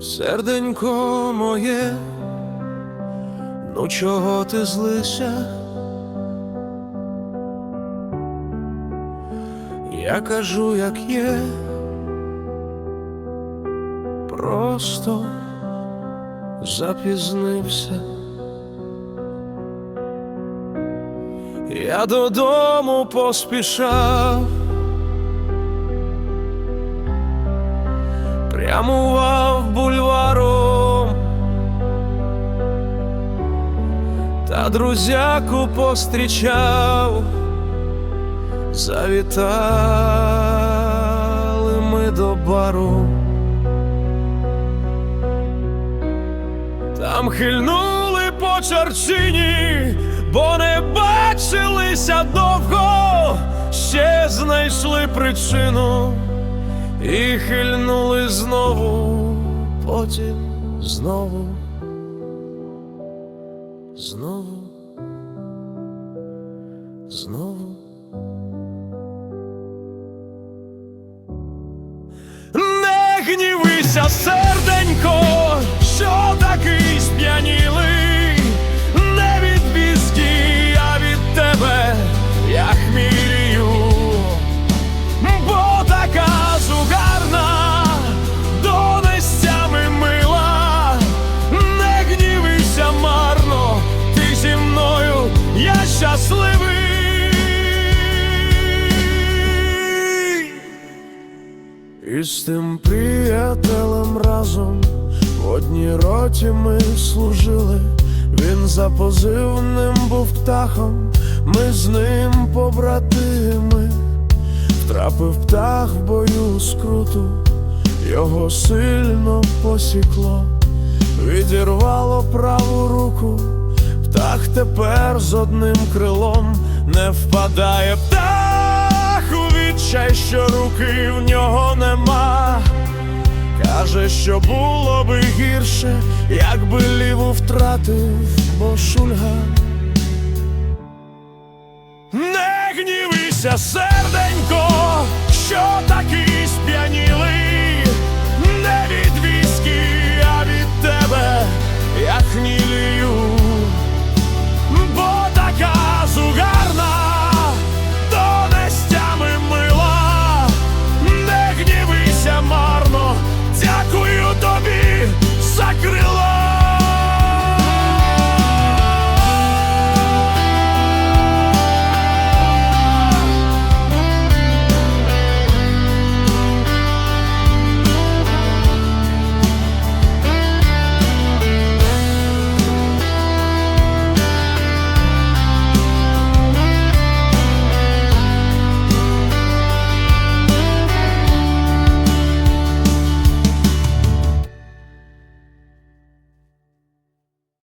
Серденько моє, ну чого ти злися? Я кажу, як є, просто запізнився. Я додому поспішав, прямував та друзяку пострічав, завітали ми до бару. Там хильнули по чарчині, бо не бачилися довго, ще знайшли причину і хильнули знову, потім знову, знову, знову. Не гнівися, серденько, що такий сп'янілий, І з тим приятелем разом в одній роті ми служили. Він за позивним був птахом, ми з ним побратими. Втрапив птах в бою скруту, його сильно посікло, відірвало праву руку, птах тепер з одним крилом не впадає птах у відчай, що руки в нього нема. Каже, що було би гірше, якби ліву втратив, бо шульга. Не гнівися, серденько,